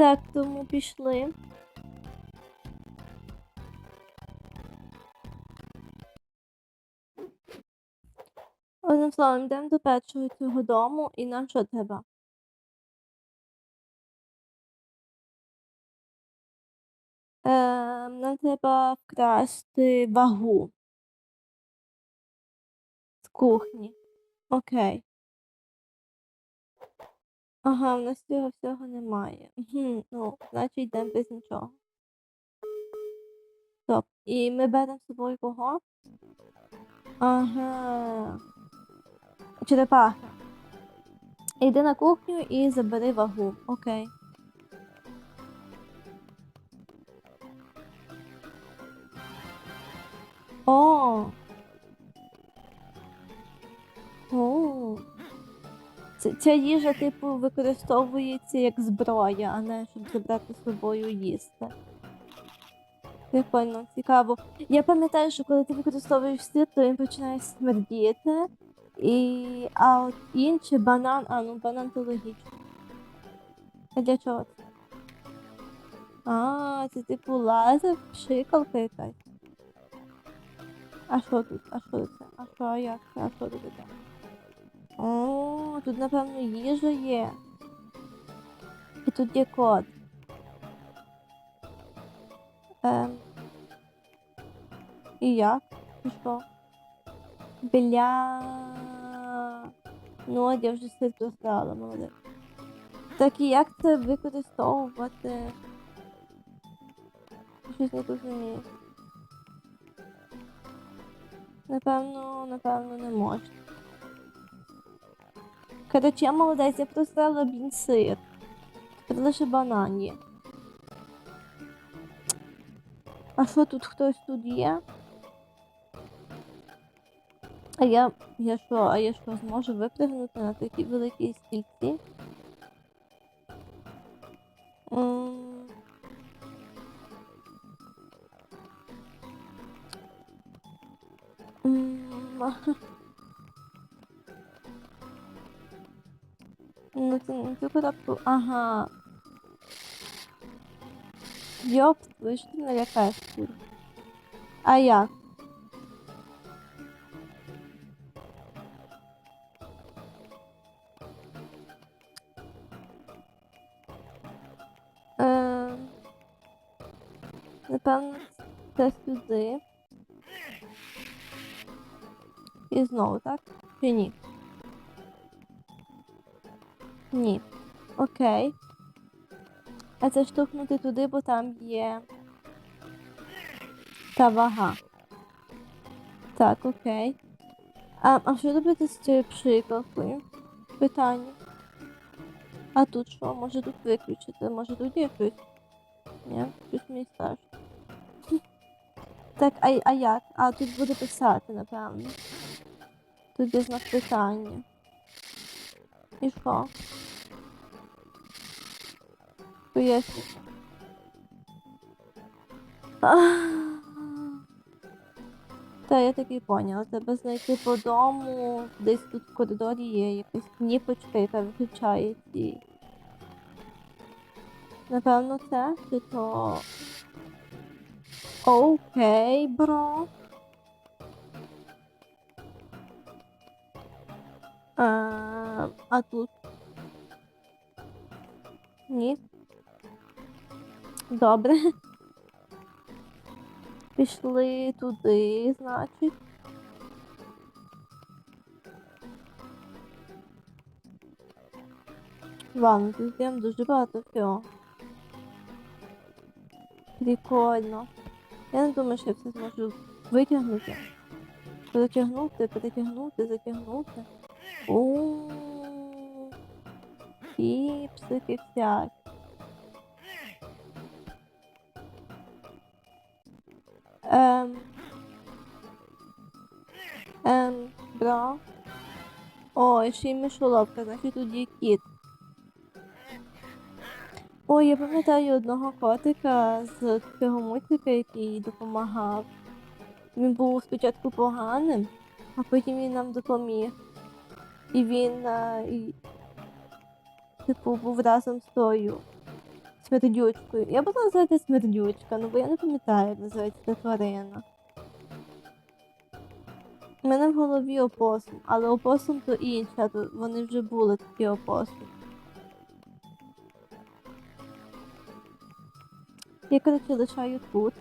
Так, тому пішли. Одним словом, йдемо до першого цього дому і нам що треба? Е, нам треба вкрасти вагу з кухні. Окей. Ага, в нас цього всього немає. Мгм, ну, значить йдемо без нічого. Стоп. І ми беремо з собою кого? Ага. Черепаха. Йди на кухню і забери вагу. Окей. О. Ц- Ця їжа, типу, використовується як зброя, а не щоб забрати з собою їсти. Прикольно, цікаво. Я пам'ятаю, що коли ти використовуєш сир, то він починає смердіти. І... А от інший банан, а ну банан то логічно. А для чого це? А, це типу лазер, пшикалка якась. А що тут? А що це? А що, як? це? А що тут? О, тут, напевно, їжа є. І тут є код. Ем. І як? І що? Бля. Ну, от я вже все достала, молодець. Так і як це використовувати? Щось не розумію. Напевно, напевно, не можна. Короче, я молодець, я просрала, блін, сир. Тепер лише банан є. А що тут хтось тут є? А я. Я що, а я що, зможу випрыгнути на такі великі стільці? М. Ну, це не цю. Ага. Йоп, ви ж ти налякаєш. А як? Е, Напевно, це сюди. І знову, так? Чи ні? Ні. Окей. А це штовхнути туди, бо там є та вага. Так, окей. А, а що робити з цією пшикалкою? Питання. А тут що? Може тут виключити? Може тут є щось? Ні, щось мені страшно. Так, а, а як? А тут буде писати, напевно. Тут є знак питання. І що? Поясню. Та я таки поняла. Треба знайти по дому. Десь тут в коридорі є якась кніпочка, яка виключає ці. Напевно, це чи то. Окей, бро. А, а тут? Ні. Добре. Пішли туди, значить. Ладно, тут прям дуже багато всього. Прикольно. Я не думаю, що я все зможу витягнути. Перетягнути, перетягнути, затягнути. О, Чіпсики всякі. Ем. Ем, бра. О, ще й мишоловка, значить тут є кіт. Ой, я пам'ятаю одного котика з цього мультика, який допомагав. Він був спочатку поганим, а потім він нам допоміг. І він, е, і, типу, був разом з тою смердючкою. Я буду називати смердючка, ну бо я не пам'ятаю, як називається ця тварина. У мене в голові опосум, але опосум то інше, а то вони вже були такі опосум. Я, коротше, лишаю тут.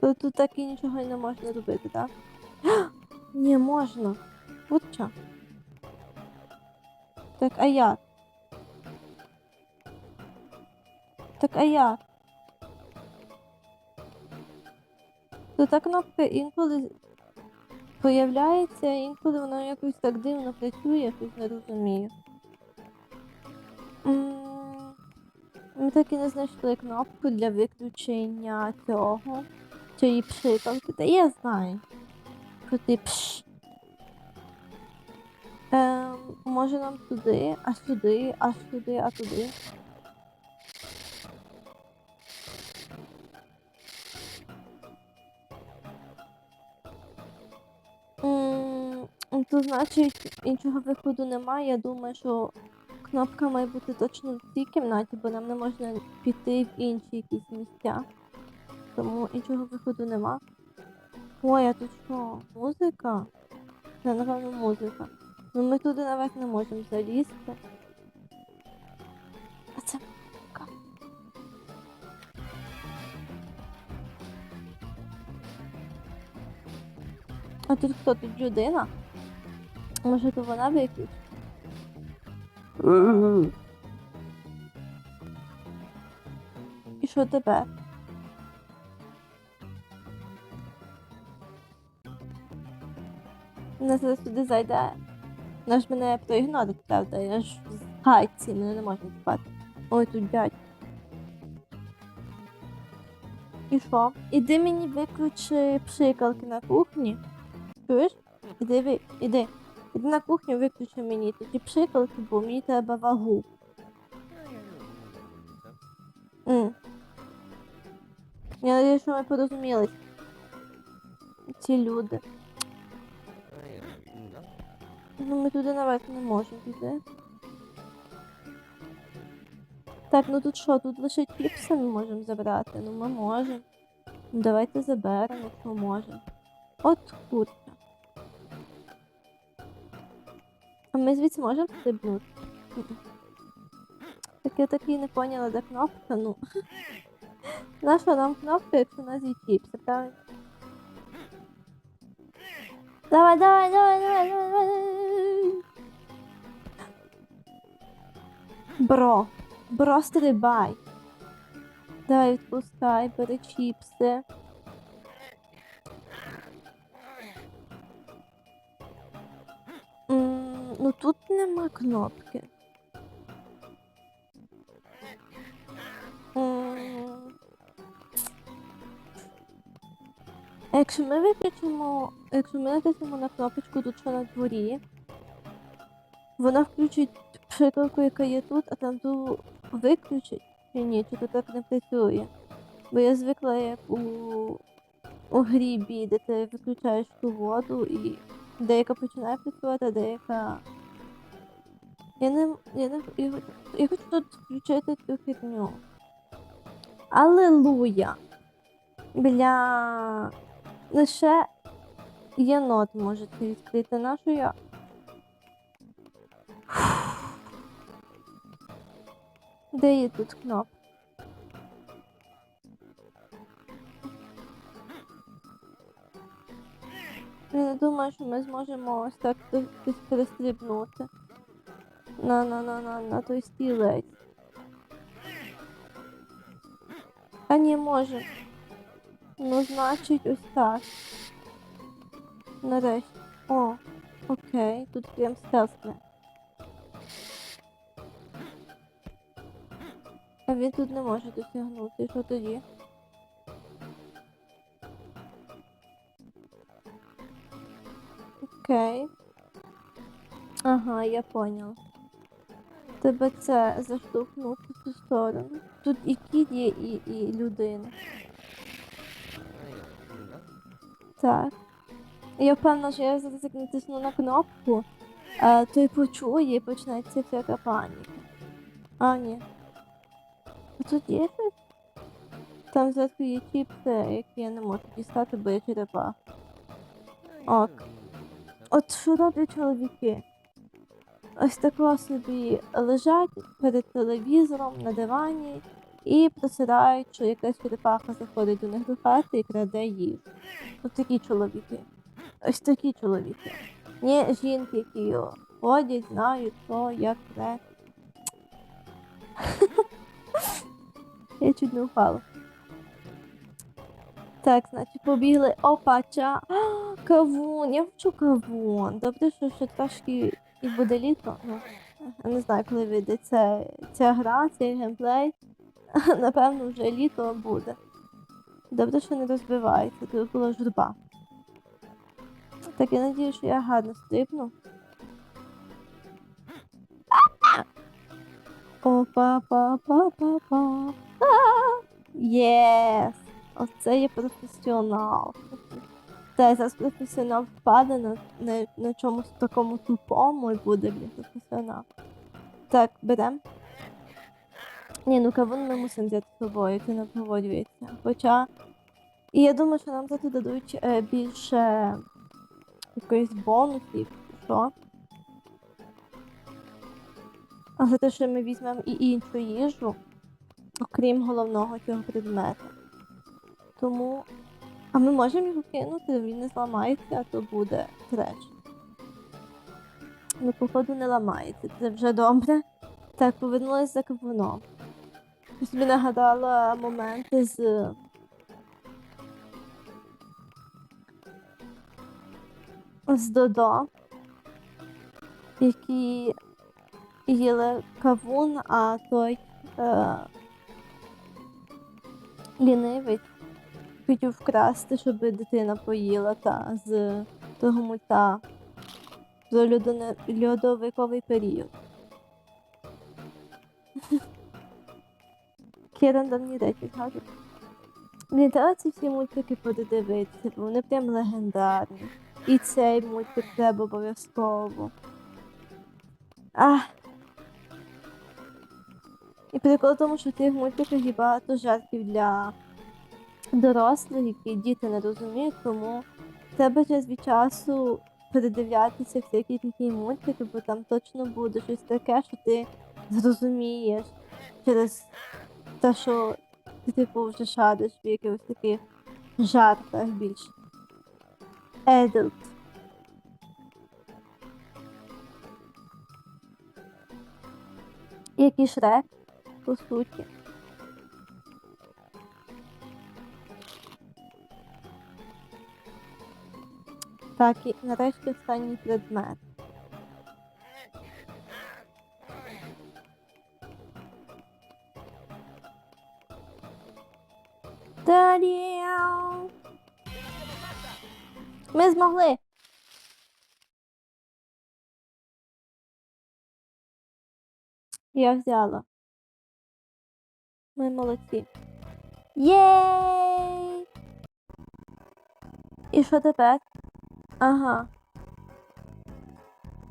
То тут так і нічого не можна робити, так? Ні, можна. Курча. Так, а як? Так, а як? То та кнопка інколи появляється, інколи вона якось так дивно працює, я щось не розумію. Ми так і не знайшли кнопку для виключення цього. Цієї пшикалки. Та я знаю. Що ти пш. Може нам туди, а сюди, а сюди, а туди. То значить іншого виходу немає. Я думаю, що кнопка має бути точно в цій кімнаті, бо нам не можна піти в інші якісь місця. Тому іншого виходу нема. Ой, а тут що? Музика? Це, напевно, музика. Ну ми туди наверх не можемо залізти. А це музика. А тут хто? Тут людина? Може, то вона виключить? І що тепер? Зараз туди зайде. Вона ж мене проігнорить, правда. Я ж в гайці, мене не можна спати. Ой, тут дядь. І що? Іди мені виключи пшикалки на кухні. Чуєш? Іди, ви, іди. Іди на кухню, виключи мені тоді пшикалки, бо мені треба вагу. М. Я надію, що ми порозумілись. Ці люди. Ну, ми туди наверх не можемо піти. Так, ну тут що, тут лише чіпси ми можемо забрати. Ну ми можемо. Ну, давайте заберемо, якщо можемо. От курка. А ми звідси можемо стрибнути? Так я так і не поняла, де кнопка, ну. Наша нам кнопка, якщо у нас є чіпси, правильно? Давай, давай, давай, давай, давай, давай. Бро, бро, стрибай. Давай, відпускай, бери чіпси. М, Ну тут нема кнопки. М. Якщо ми виключимо, якщо ми натиснемо на кнопочку тут що на дворі, вона включить пшикалку, яка є тут, а там ту виключить чи ні, чи то так не працює. Бо я звикла як у, у грібі, де ти виключаєш ту воду і деяка починає працювати, а деяка. Я не. Я не я, я хочу тут включити цю херню. Алелуя! Бля. Лише єнот може це відкрити нашу я. Де є тут кнопка? Я не думаю, що ми зможемо ось так десь перестрибнути. На на на на на той стілець. А не може. Ну, значить, ось так. Нарешті. О, окей, тут прям стелсне. А він тут не може досягнути. Що тоді? Окей. Ага, я понял. Тебе це заштовхнути в цю сторону. Тут і кіт є, і, і людина. Так. Я впевнена, що я зараз як натисну на кнопку, е, той почує і почнеться всяка паніка. А, ні. Тут є щось? Там зверху є чіпси, які я не можу дістати, бо я черепах. Ок. От що роблять чоловіки? Ось тако собі лежать перед телевізором на дивані і просирають, що якась черепаха заходить до них до хати і краде їжу. Ось такі чоловіки. Ось такі чоловіки. Ні жінки, які ходять, знають, що, як де. Я чуть не впала. Так, значить, побігли. Опа, ча. А, Кавун, я хочу кавун. Добре, що ще трошки і буде літо. Ну, я не знаю, коли вийде ця, ця гра, цей геймплей. Напевно, вже літо буде. Добре, що не розбивається, тут була журба. Так, я надію, що я гарно стрибну. Опа, па, па, па, па. Єс! Оце є професіонал. Та зараз професіонал впаде на, на, на чомусь такому тупому і буде блін, професіонал. Так, берем. Ні, ну кавун ми мусимо взяти з собою, це не погоджується. Хоча. І я думаю, що нам це дадуть е, більше якоїсь бонусів, що. А за те, що ми візьмемо і іншу їжу, окрім головного цього предмету. Тому. А ми можемо його кинути, він не зламається, а то буде треш. Ну, походу, не ламається. Це вже добре. Так, повернулася за кавуном. Я собі нагадала моменти з. З Додо, які їли кавун, а той е, лінивець хотів вкрасти, щоб дитина поїла та з того мульта за льодоне- льодовиковий період. Які рандомні речі кажуть. Блін, треба ці всі мультики подивитися, бо вони прям легендарні. І цей мультик треба обов'язково. Ах. І прикол в тому, що в тих мультиках є багато жартів для дорослих, які діти не розуміють, тому треба час від часу передивлятися всякі такі мультики, бо там точно буде щось таке, що ти зрозумієш через те, що ти типу вже шариш в якихось таких жартах більш adult. Як і Шрек, по суті. Так, і нарешті останній предмет. Та-дяу! Ми змогли. Я взяла. Ми молодці. Єй! І що тепер? Ага.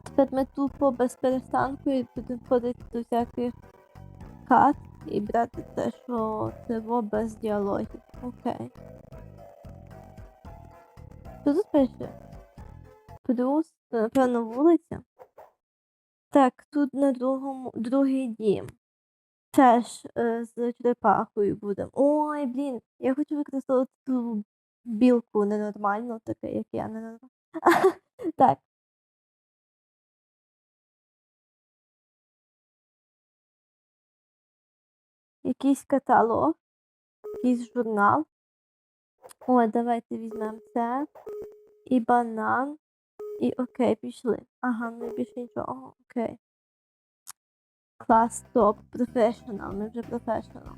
Тепер ми тупо без перестанку і будемо ходити до всяких кат і брати те, що це без діалогів. Окей. Що тут пише? Плюс, напевно, вулиця. Так, тут на другому другий дім. Теж з черепахою будемо. Ой, блін, я хочу використовувати ту білку ненормальну, таке, як я ненормальна. Так. Якийсь каталог, якийсь журнал. О, давайте візьмемо це. І банан. І окей, пішли. Ага, ну більше нічого. Окей. Клас топ, професіонал, ми вже професіонал.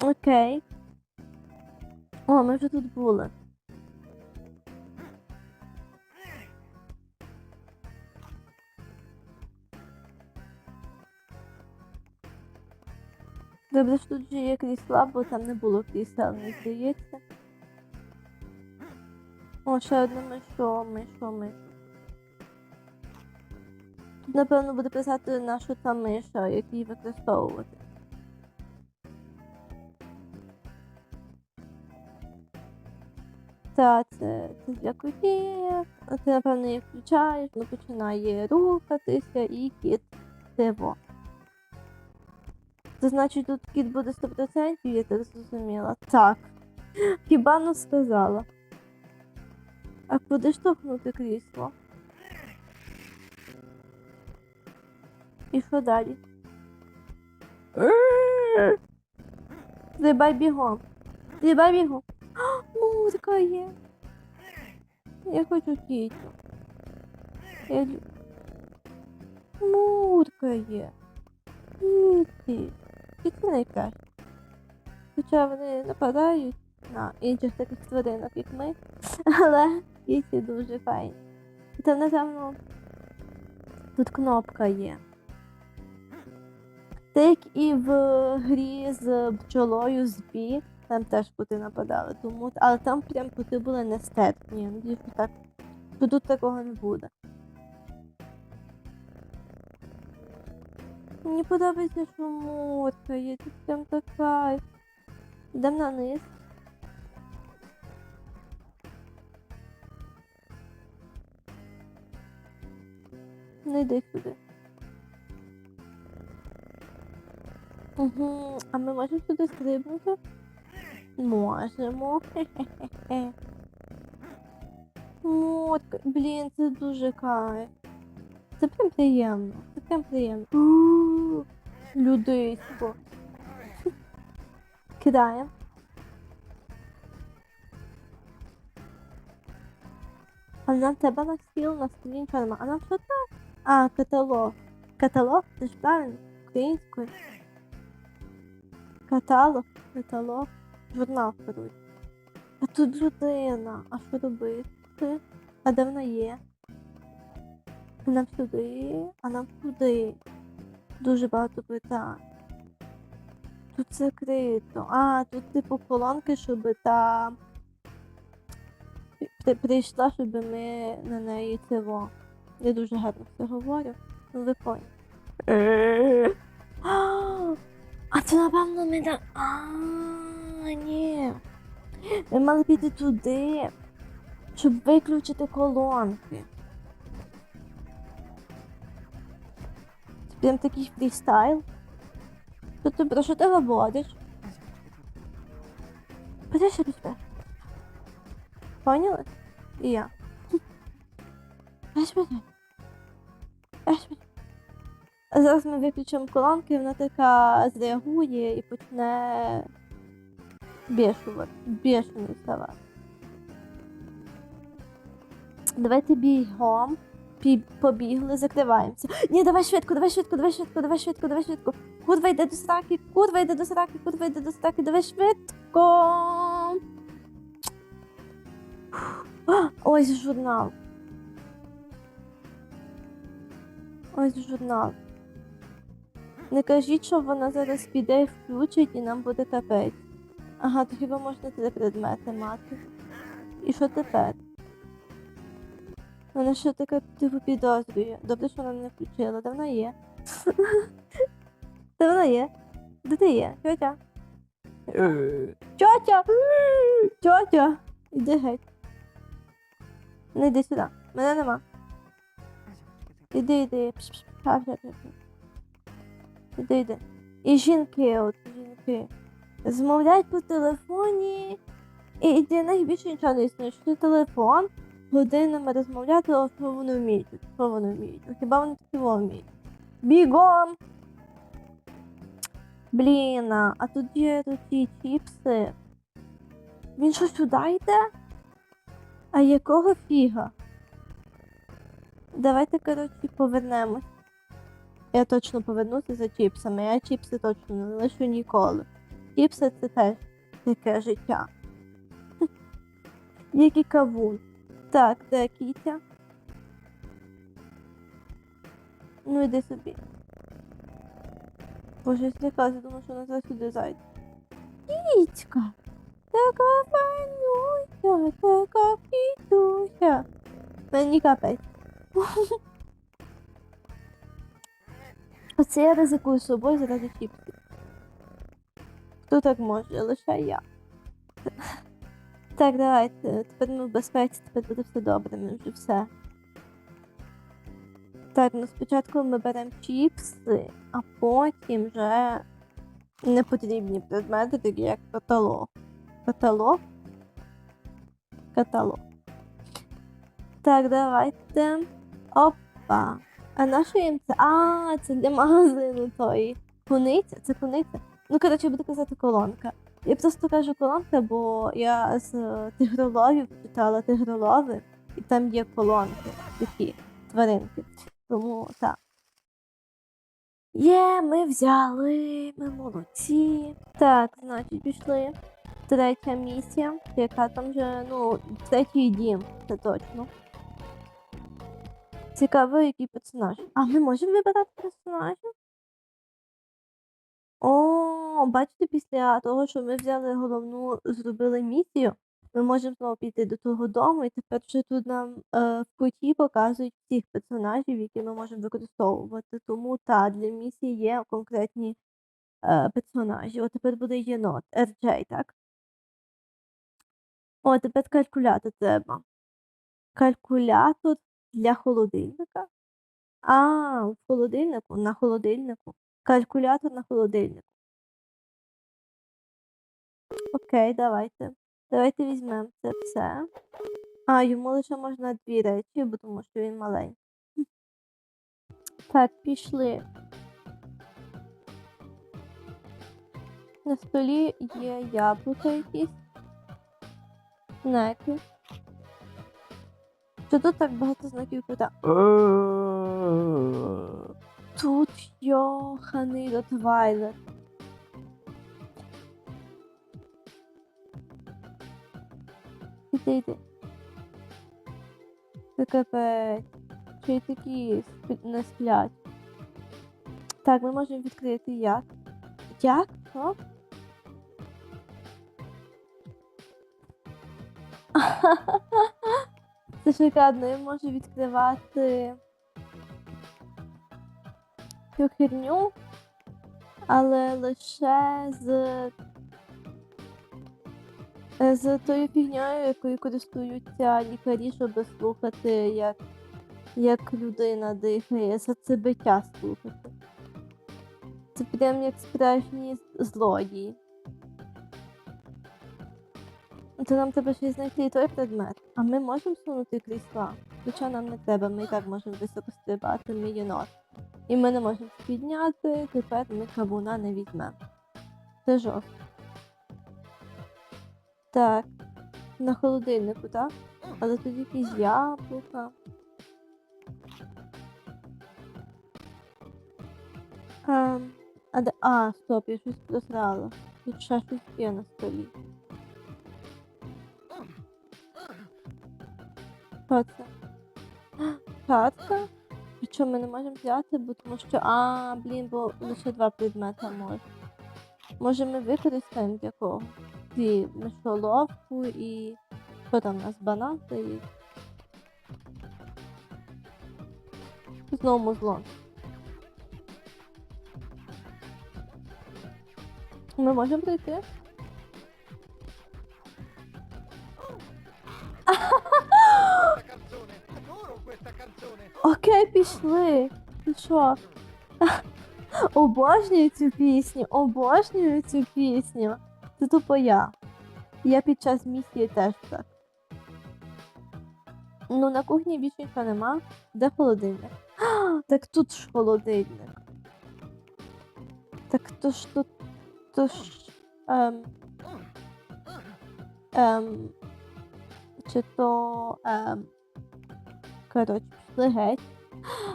Окей. О, ми вже тут були. Добре, що тут вже є крісла, бо там не було крісел, мені здається. О, ще одне мишо, мишо, мишо. Напевно, буде писати нашу там миша, як її використовувати. Та це, це для котів. Ти, напевно, її включаєш, воно починає рухатися і кіт диво. Це значить, тут кіт буде 100%, я так зрозуміла. Так. Хіба не сказала. А куди штовхнути крісло? І що далі? Стрибай бігом. Стрибай бігом. Музика є. Я хочу кітю. Я. Мурка є. Кіті. Кіті найкраще. Хоча вони нападають на інших таких тваринок, як ми. Але кіті дуже файні. Та напевно тут кнопка є. Так і в грі з бджолою з бі, там теж коти нападали, тому але там прям коти були нестерпні. Надію, що так що тут такого не буде. Мені подобається, що морка є, тут прям так кайф. Йдемо на низ. Не йди сюди. Угу. А ми можемо сюди стрибнути? Можемо. Хе-хе-хе. Мотка. Блін, це дуже кайф. Це прям приємно. Це прям приємно. У, Людисько. Кидаємо. А нам треба на стіл, на столі нічого нема. А нам що так? А, каталог. Каталог? Це ж правильно? Українською. Каталог, каталог, журнал коротше. А тут людина. А що робити? А де вона є? А нам сюди, а нам туди. Дуже багато питань. Тут закрито. А, тут типу колонки, щоб при- прийшла, щоб ми на неї цього. Я дуже гарно все говорю. Ну ви поняли. А, це напевно ми так. А, ні. Ми мали піти туди, щоб виключити колонки. Прям такий фрістайл. То ти про що ти говориш? Подивися тебе. Поняли? І я. Бачиш мене? Мене? Зараз ми виключимо колонки, вона така зреагує і почне бешувати, бешений ставати. Давайте бігом. Побігли, закриваємося. Ні, давай швидко, давай швидко, давай швидко, давай швидко, давай швидко. Курва йде до сраки, курва йде до сраки, курва йде до сраки, давай швидко. Ось журнал. Ось журнал. Не кажіть, що вона зараз піде і включить і нам буде капець. Ага, то хіба можна три предмети мати? І що тепер? Вона що таке типу підозрює. Добре, що вона не включила. Де вона є? Де вона є? Де ти є? Тьотя? Тьотя! Тьотя! Іди геть. Не йди сюди. Мене нема. Іди, іди. Пш, Іди, іди. І жінки, от жінки. Змовляють по телефоні. І, для них більше нічого не існує. Що телефон, годинами розмовляти, а що вони вміють. Що вони вміють? Ну, Хіба вони такі вміють? Бігом! Блін, а тут є тут ті чіпси. Він що сюди йде? А якого фіга? Давайте, коротше, повернемось. Я точно повернуся за чіпсами. Я чіпси точно не лишу ніколи. Чіпси це теж таке життя. Як і кавун. Так, де кітя? Ну йди собі. Боже, злякалася, думала, що вона зараз сюди зайде. Кітька! Така файнюся, така кітуся. Мені капець. Оце я ризикую собою заради чіпсів. Хто так може? Лише я. Так, давайте. Тепер ми в безпеці, тепер буде все добре, ми вже все. Так, ну спочатку ми беремо чіпси, а потім вже непотрібні предмети, такі як каталог. Каталог? Каталог. Так, давайте. Опа. А на що їм це? А, це для магазину тої. Куниця? Це куниця? Ну, коротше, буду казати колонка. Я просто кажу колонка, бо я з е, тигроловів читала тигролови, і там є колонки, такі тваринки. Тому так. Є, ми взяли, ми молодці. Так, значить, пішли. Третя місія, яка там вже, ну, третій дім, це точно. Цікаво, який персонаж. А ми можемо вибирати персонажів? О, бачите, після того, що ми взяли головну, зробили місію, ми можемо знову піти до того дому, і тепер вже тут нам е, в куті показують всіх персонажів, які ми можемо використовувати. Тому та для місії є конкретні е, персонажі. От тепер буде єнот, RJ, так? О, тепер калькулятор треба. Калькулятор для холодильника. А, в холодильнику, на холодильнику. Калькулятор на холодильнику. Окей, давайте. Давайте візьмемо це все. А, йому лише можна дві речі, бо тому що він маленький. Так, пішли. На столі є яблука якісь. Неки. Що тут так багато знаків пита? Тут йоханий Ротвайлер. Іди, йди. Це капець. Ще й такі не сплять. Так, ми можемо відкрити як. Як? Що? Це шикарно, я можу відкривати цю херню, але лише з, з тою фігньою, якою користуються лікарі, щоб слухати, як, як людина дихає, за це биття слухати. Це прям як справжні злодії. То нам треба ще знайти і той предмет. А ми можемо сунути крісла? Хоча нам не треба, ми і так можемо високо стрибати, ми єнот. І ми не можемо підняти, тепер ми кавуна не візьмемо. Це жорстко. Так. На холодильнику, так? Але тут якісь яблука. Ем, а, де... а, стоп, я щось просрала. Тут ще щось є на столі. Що це? Картка? Причому ми не можемо взяти, бо тому що. А, блін, бо лише два предмета може. Може ми використаємо якого? Ці мишоловку і. Що там у нас банан стоїть? Знову музло. Ми можемо прийти? Окей, пішли. Ти що? Обожнюю цю пісню, обожнюю цю пісню. Це тупо я. Я під час місії теж так. Ну, на кухні більше нема. Де холодильник? А, так тут ж холодильник. Так то ж тут. То ж. Ем, ем, чи то. Ем, коротше, пішли геть.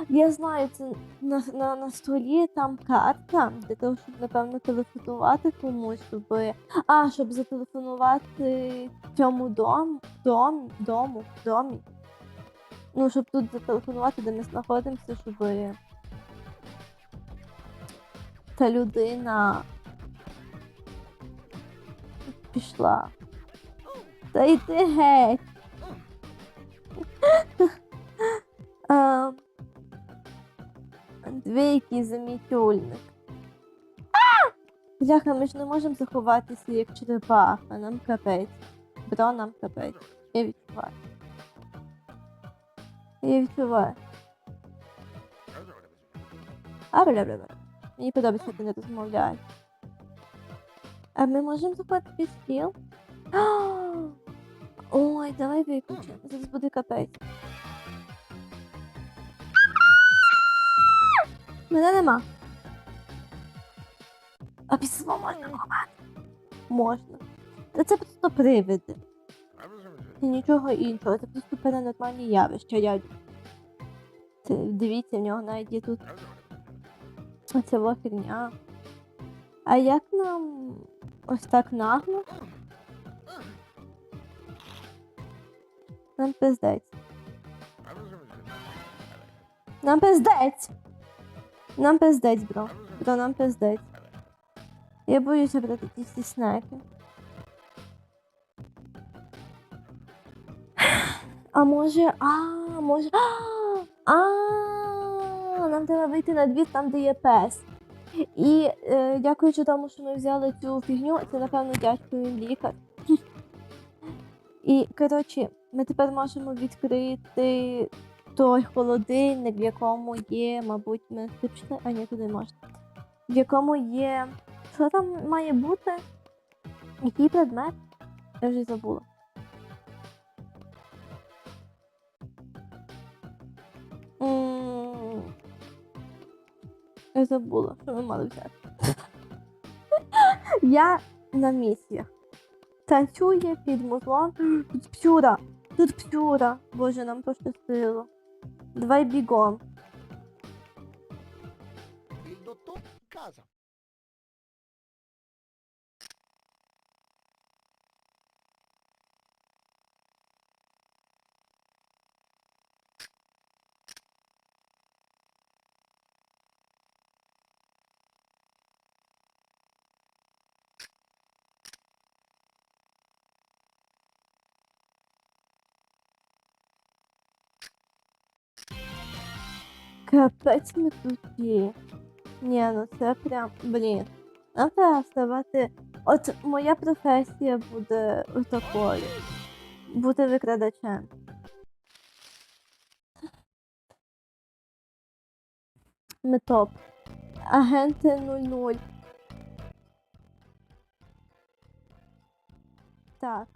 Я знаю, це на, на, на столі там карта для того, щоб, напевно, телефонувати комусь, щоб. А, щоб зателефонувати цьому дом, дом, дому, домі. Ну, щоб тут зателефонувати, де ми знаходимося, щоб та людина пішла. Та йди геть. Ем, Двійкий замітюльник. Бляха, ми ж не можемо заховатися як черепаха, нам капець. Бро, нам капець. Я відчуваю. Я відчуваю. А бля бля бля. Мені подобається, як вони розмовляють. А ми можемо заховати під стіл? Ой, давай виключимо. Зараз буде капець. Мене нема. А письмо можна ховати? Можна. Та це просто привиди. І нічого іншого. Це просто паранормальні явища, дядю. Це, дивіться, в нього навіть є тут оця херня. А як нам ось так нагло? Нам пиздець. Нам пиздець. Нам пиздець, бро. Бро, нам пиздець. Я боюся брати ті всі снеки. А може, а, може. А, нам треба вийти на двір там, де є пес. І е, дякуючи тому, що ми взяли цю фігню, це напевно дядько він лікар. І коротше, ми тепер можемо відкрити той холодильник, в якому є, мабуть, ми пішли? А ні, туди можна. В якому є. Що там має бути? Який предмет? Я вже забула. Я забула, що ми мали взяти. Я на місіях. Танцює під музлом. Тут псюра. Тут псюра. Боже, нам пощастило. Давай бігом. Капець ми круті. Ні, ну це прям, блін. Нам треба вставати. От моя професія буде такою. Бути викрадачем. Ми топ. Агенти 00. Так.